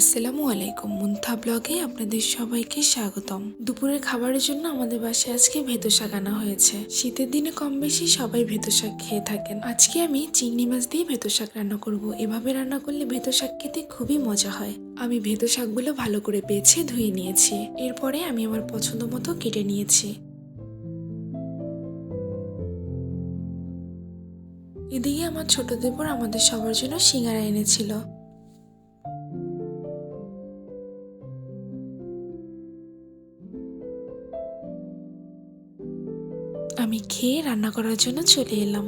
আসসালামু আলাইকুম, মুন্থা ব্লগে আপনাদের সবাইকে স্বাগতম। দুপুরের খাবারের জন্য আমাদের বাসায় আজকে ভেতো শাক আনা হয়েছে। শীতের দিনে কম বেশি সবাই ভেতো শাক খেয়ে থাকেন। আজকে আমি চিংড়ি মাছ দিয়ে ভেতো শাক রান্না করব। এভাবে রান্না করলে ভেতো শাক খেতে খুবই মজা হয়। আমি ভেতো শাকগুলো ভালো করে বেছে ধুয়ে নিয়েছি। এরপরে আমি আমার পছন্দ মতো কেটে নিয়েছি। এদিকে আমার ছোট দেবর আমাদের সবার জন্য সিঙ্গারা এনেছিল। আমি খেয়ে রান্না করার জন্য চলে এলাম।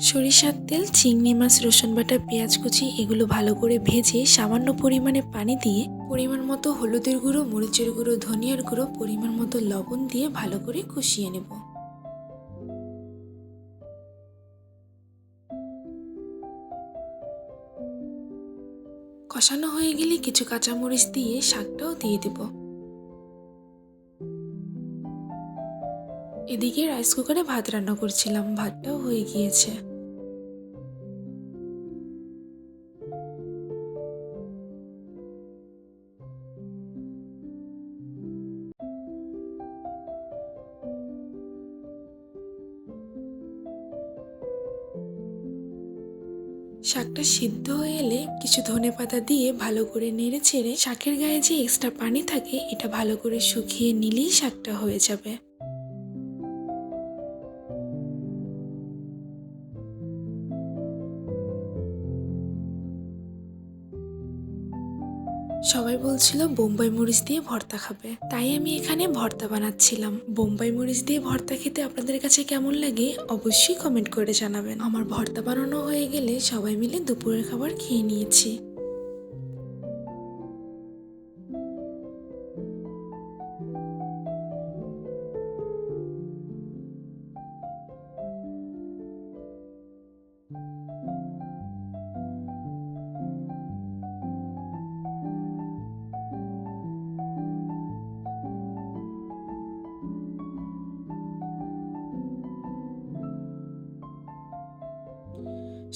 সরিষার তেল, চিংড়ি মাছ, রসুন বাটা, পেঁয়াজ কুচি এগুলো ভালো করে ভেজে সামান্য পরিমাণে পানি দিয়ে পরিমাণ মতো হলুদের গুঁড়ো, মরিচের গুঁড়ো, ধনিয়ার গুঁড়ো, পরিমাণ মতো লবণ দিয়ে ভালো করে কষিয়ে নেব। কষানো হয়ে গেলে কিছু কাঁচামরিচ দিয়ে শাকটাও দিয়ে দেব। এদিকে রাইস কুকারে ভাত রান্না করছিলাম, ভাতটাও হয়ে গিয়েছে। শাকটা সিদ্ধ হয়ে এলে কিছু ধনে পাতা দিয়ে ভালো করে নেড়ে ছেড়ে শাকের গায়ে যে এক্সট্রা পানি থাকে, এটা ভালো করে শুকিয়ে নিলেই শাকটা হয়ে যাবে। সবাই বলছিল, বোম্বাই মরিচ দিয়ে ভর্তা খাবে। তাই আমি এখানে ভর্তা বানাচ্ছিলাম। বোম্বাই মরিচ দিয়ে ভর্তা খেতে আপনাদের কাছে কেমন লাগে অবশ্যই কমেন্ট করে জানাবেন। আমার ভর্তা বানানো হয়ে গেলে সবাই মিলে দুপুরের খাবার খেয়ে নিয়েছি।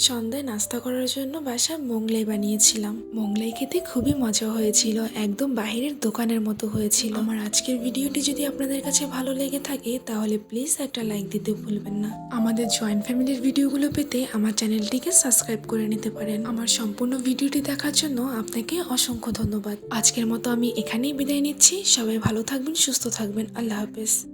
সন্ধ্যায় নাস্তা করার জন্য বাসা মোংলাই বানিয়েছিলাম। মোংলাই খেতে খুবই মজা হয়েছিল, একদম বাহিরের দোকানের মতো হয়েছিল। আমার আজকের ভিডিওটি যদি আপনাদের কাছে ভালো লেগে থাকে, তাহলে প্লিজ একটা লাইক দিতে ভুলবেন না। আমাদের জয়েন্ট ফ্যামিলির ভিডিওগুলো পেতে আমার চ্যানেলটিকে সাবস্ক্রাইব করে নিতে পারেন। আমার সম্পূর্ণ ভিডিওটি দেখার জন্য আপনাকে অসংখ্য ধন্যবাদ। আজকের মতো আমি এখানেই বিদায় নিচ্ছি। সবাই ভালো থাকবেন, সুস্থ থাকবেন। আল্লাহ হাফেজ।